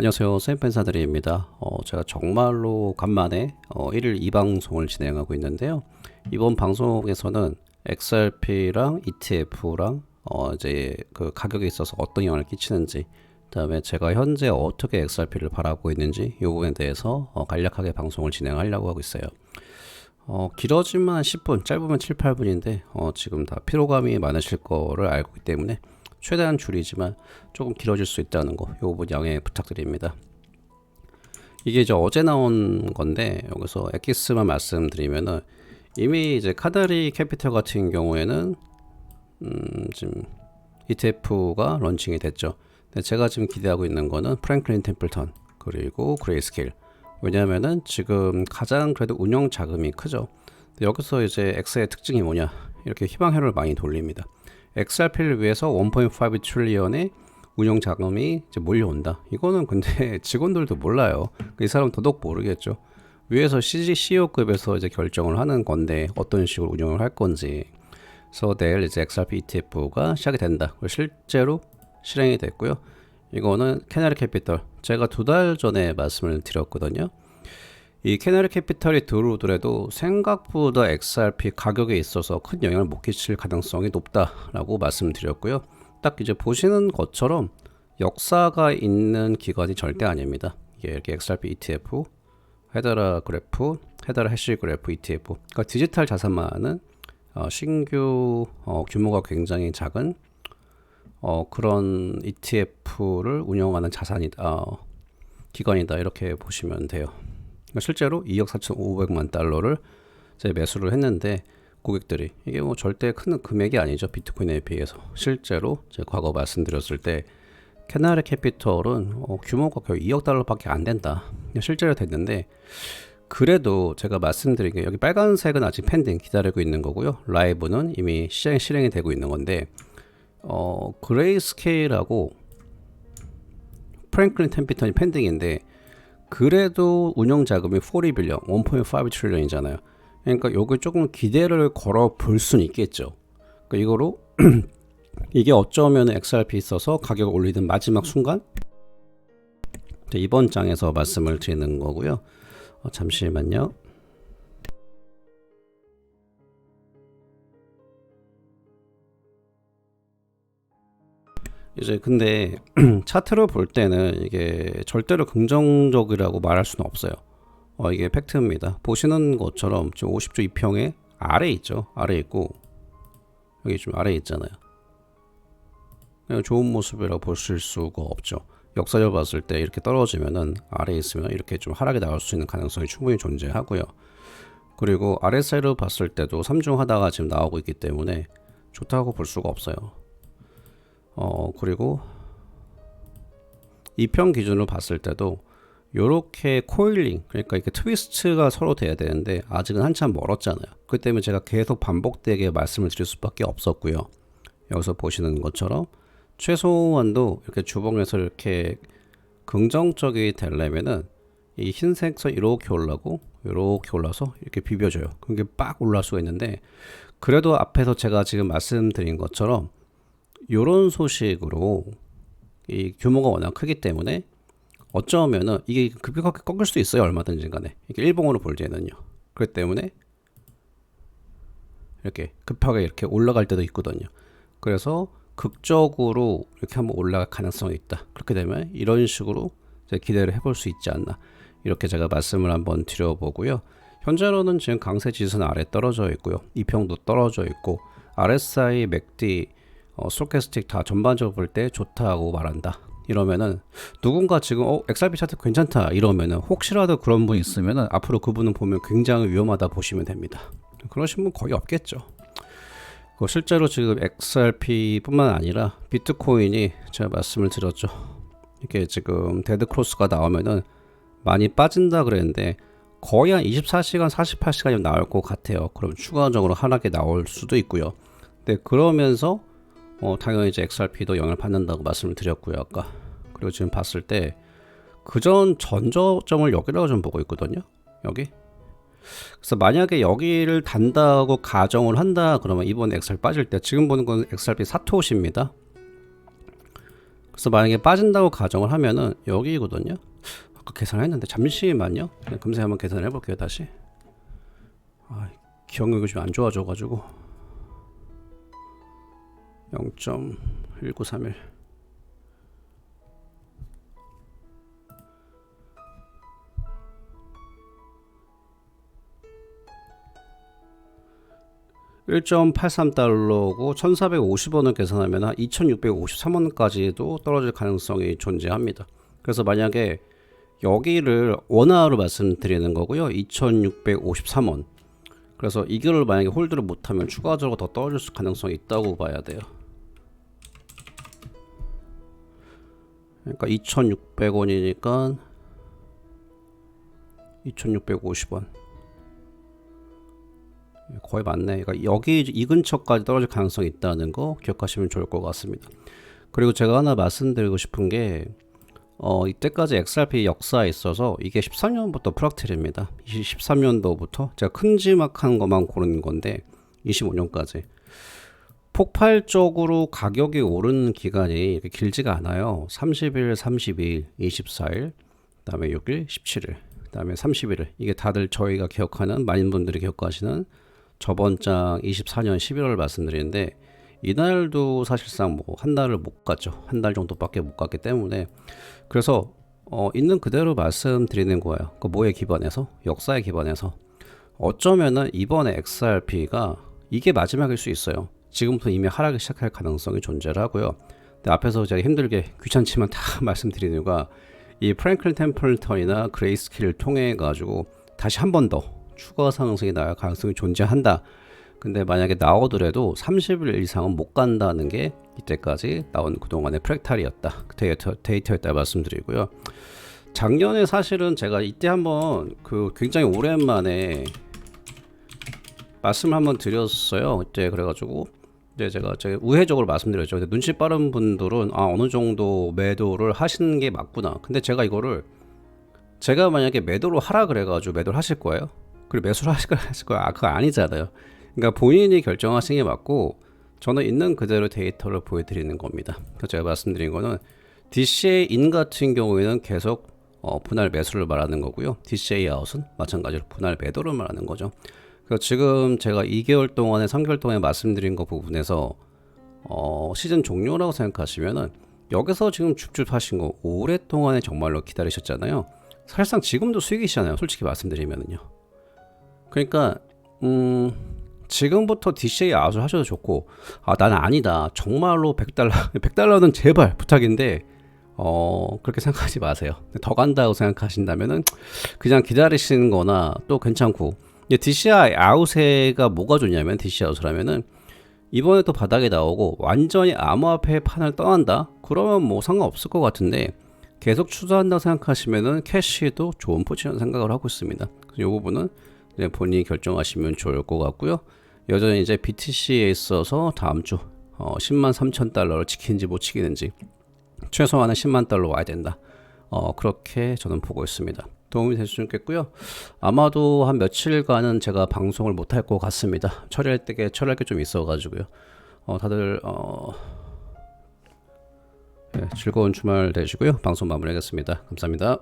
안녕하세요. 쌤펜사드리입니다. 어, 제가 정말로 간만에 어, 1일 2방송을 진행하고 있는데요. 이번 방송에서는 XRP랑 ETF랑 어, 이제 그 가격에 있어서 어떤 영향을 끼치는지 그다음에 제가 현재 어떻게 XRP를 바라보고 있는지 이 부분에 대해서 어, 간략하게 방송을 진행하려고 하고 있어요. 어, 길어지면 10분, 짧으면 7, 8분인데 어, 지금 다 피로감이 많으실 거를 알고 있기 때문에 최대한 줄이지만 조금 길어질 수 있다는 거, 이 부분 양해 부탁드립니다. 이게 이제 어제 나온 건데 여기서 엑기스만 말씀드리면은 이미 이제 카다리 캐피털 같은 경우에는 음, 지금 ETF가 런칭이 됐죠. 근데 제가 지금 기대하고 있는 거는 프랭클린 템플턴 그리고 그레이스케일. 왜냐하면은 지금 가장 그래도 운영 자금이 크죠. 여기서 이제 X의 특징이 뭐냐? 이렇게 희망회로를 많이 돌립니다. XRP를 위해서 1.5 트릴리언의 운영 자금이 이제 몰려온다. 이거는 근데 직원들도 몰라요. 이 사람 더더욱 모르겠죠. 위에서 CEO급에서 이제 결정을 하는 건데 어떤 식으로 운영을 할 건지. 그래서 내일 이제 XRP ETF가 시작이 된다. 실제로 실행이 됐고요. 이거는 캐나리 캐피털. 제가 두 달 전에 말씀을 드렸거든요. 이 캐나리 캐피털이 들어오더라도 생각보다 XRP 가격에 있어서 큰 영향을 못 끼칠 가능성이 높다라고 말씀드렸고요. 딱 이제 보시는 것처럼 역사가 있는 기관이 절대 아닙니다. 이게 이렇게 XRP ETF, 헤더라 그래프, 헤더라 해시 그래프 ETF. 그러니까 디지털 자산만은 어, 신규 어, 규모가 굉장히 작은 어, 그런 ETF를 운영하는 자산이다, 어, 기관이다 이렇게 보시면 돼요. 그러니까 실제로 2억 4,500만 달러를 제 매수를 했는데 고객들이 이게 뭐 절대 큰 금액이 아니죠 비트코인에 비해서. 실제로 제가 과거 말씀드렸을 때 캐나리 캐피털은 어, 규모가 거의 2억 달러밖에 안 된다. 실제로 됐는데 그래도 제가 말씀드린 게 여기 빨간색은 아직 펜딩 기다리고 있는 거고요. 라이브는 이미 시장 실행이 되고 있는 건데 어 그레이스케일하고 프랭클린 템피턴이 펜딩인데 그래도 운영 자금이 40 빌리언, 1.5 트릴리언이잖아요. 그러니까 요게 조금 기대를 걸어 볼 수는 있겠죠. 그러니까 이거로 이게 어쩌면 XRP 있어서 가격을 올리는 마지막 순간 이번 장에서 말씀을 드리는 거고요. 어, 잠시만요. 이제 근데 차트로 볼 때는 이게 절대로 긍정적이라고 말할 수는 없어요. 어, 이게 팩트입니다. 보시는 것처럼 지금 50조 2평에 아래 있죠. 아래 있고 여기 좀 아래 있잖아요. 좋은 모습이라고 보실 수가 없죠. 역사적으로 봤을 때 이렇게 떨어지면은 아래 있으면 이렇게 좀 하락이 나올 수 있는 가능성이 충분히 존재하고요. 그리고 아래 사이로 봤을 때도 삼중 하다가 지금 나오고 있기 때문에 좋다고 볼 수가 없어요. 어 그리고 이평 기준으로 봤을 때도 이렇게 코일링 그러니까 이렇게 트위스트가 서로 돼야 되는데 아직은 한참 멀었잖아요. 그 때문에 제가 계속 반복되게 말씀을 드릴 수밖에 없었고요. 여기서 보시는 것처럼 최소한도 이렇게 주봉에서 이렇게 긍정적이 되려면은 이 흰색 선 이렇게 올라고 이렇게 올라서 이렇게 비벼줘요. 그게 빡 올라올 수가 있는데 그래도 앞에서 제가 지금 말씀드린 것처럼 이런 소식으로 이 규모가 워낙 크기 때문에 어쩌면은 이게 급격하게 꺾을 수도 있어요 얼마든지 간에. 이게 일봉으로 볼 때는요. 그렇기 때문에 이렇게 급하게 이렇게 올라갈 때도 있거든요. 그래서 극적으로 이렇게 한번 올라갈 가능성이 있다. 그렇게 되면 이런 식으로 기대를 해볼 수 있지 않나. 이렇게 제가 말씀을 한번 드려보고요. 현재로는 지금 강세 지수는 아래 떨어져 있고요. 이평도 떨어져 있고 RSI, 맥디 어, 스토캐스틱 다 전반적으로 볼 때 좋다고 말한다. 이러면은 누군가 지금 어 XRP 차트 괜찮다 이러면은 혹시라도 그런 분 있으면은 앞으로 그분은 보면 굉장히 위험하다 보시면 됩니다. 그러신 분 거의 없겠죠. 그 실제로 지금 XRP뿐만 아니라 비트코인이 제가 말씀을 드렸죠. 이게 지금 데드 크로스가 나오면은 많이 빠진다 그랬는데 거의 한 24시간, 48시간이 나올 것 같아요. 그럼 추가적으로 하락이 나올 수도 있고요. 근데 그러면서 어, 당연히 이제 XRP도 영향을 받는다고 말씀을 드렸고요 아까 그리고 지금 봤을 때 그전 전저점을 여기라고 좀 보고 있거든요 여기 그래서 만약에 여기를 단다고 가정을 한다 그러면 이번 XRP 빠질 때 지금 보는 건 XRP 사토시입니다 그래서 만약에 빠진다고 가정을 하면은 여기거든요. 아까 계산했는데 잠시만요. 금세 한번 계산해 볼게요 다시. 아, 기억력이 좀 안 좋아져 가지고 0.1931 1.83달러고 1,450원을 계산하면 한 2,653원까지도 떨어질 가능성이 존재합니다. 그래서 만약에 여기를 원화로 말씀드리는 거고요. 2,653원. 그래서 이거를 만약에 홀드를 못하면 추가적으로 더 떨어질 가능성이 있다고 봐야 돼요. 그러니까 2,600원이니까 2,650원. 거의 맞네. 그러니까 여기 이 근처까지 떨어질 가능성이 있다는 거 기억하시면 좋을 것 같습니다. 그리고 제가 하나 말씀드리고 싶은 게 어, 이때까지 XRP 역사에 있어서 이게 13년부터 프락틀입니다. 23년도부터 제가 큰지막한 것만 고른 건데 25년까지 폭발적으로 가격이 오른 기간이 길지가 않아요. 30일, 32일, 24일, 그다음에 6일, 17일, 그다음에 31일. 이게 다들 저희가 기억하는 많은 분들이 기억하시는 저번 장 24년 11월 말씀드리는데 이날도 사실상 뭐 한 달을 못 갔죠. 한 달 정도밖에 못 갔기 때문에 그래서 어, 있는 그대로 말씀드리는 거예요. 그 뭐에 기반해서 역사에 기반해서 어쩌면은 이번에 XRP가 이게 마지막일 수 있어요. 지금부터 이미 하락이 시작할 가능성이 존재를 하고요. 근데 앞에서 제가 힘들게 귀찮지만 다 말씀드리는 이유가 이 프랭클 템플턴이나 그레이스킬을 통해 가지고 다시 한 번 더 추가 상승이 나올 가능성이 존재한다. 근데 만약에 나오더라도 30일 이상은 못 간다는 게 이때까지 나온 그동안의 프랙탈이었다. 그 데이터, 데이터였다 말씀드리고요. 작년에 사실은 제가 이때 한번 그 굉장히 오랜만에 말씀을 한번 드렸어요. 이때 그래가지고 이제 제가 제가 우회적으로 말씀드렸죠. 근데 눈치 빠른 분들은 아 어느 정도 매도를 하시는 게 맞구나. 근데 제가 이거를 제가 만약에 매도를 하라 그래가지고 매도를 하실 거예요. 그리고 매수를 하실 거예요. 아 그거 아니잖아요. 그러니까 본인이 결정하시는 게 맞고 저는 있는 그대로 데이터를 보여드리는 겁니다. 그래서 제가 말씀드린 거는 DCA 인 같은 경우에는 계속 어, 분할 매수를 말하는 거고요. DCA 아웃은 마찬가지로 분할 매도를 말하는 거죠. 그래서 지금 제가 2개월 동안에 3개월 동안에 말씀드린 거 부분에서 어, 시즌 종료라고 생각하시면은 여기서 지금 줍줍 하신 거 오랫동안에 정말로 기다리셨잖아요. 사실상 지금도 수익이시잖아요. 솔직히 말씀드리면은요. 그러니까 음 지금부터 DCA 아웃을 하셔도 좋고 아 나는 아니다 정말로 100달러 100달러는 제발 부탁인데 어 그렇게 생각하지 마세요 더 간다고 생각하신다면은 그냥 기다리시는 거나 또 괜찮고 DCI 아웃에가 뭐가 좋냐면 DCI 아웃을 하면은 이번에 또 바닥에 나오고 완전히 암호화폐 판을 떠난다 그러면 뭐 상관없을 것 같은데 계속 추가한다고 생각하시면은 캐시도 좋은 포지션 생각을 하고 있습니다 이 부분은 본인이 결정하시면 좋을 것 같고요 여전히 이제 BTC에 있어서 다음 주 어, 10만 3천 달러를 지키는지 못 지키는지 최소한은 10만 달러 와야 된다. 어, 그렇게 저는 보고 있습니다. 도움이 될 수 있겠고요. 아마도 한 며칠간은 제가 방송을 못 할 것 같습니다. 처리할 때게 처리할 게 좀 있어가지고요. 어, 다들 어, 네, 즐거운 주말 되시고요. 방송 마무리하겠습니다. 감사합니다.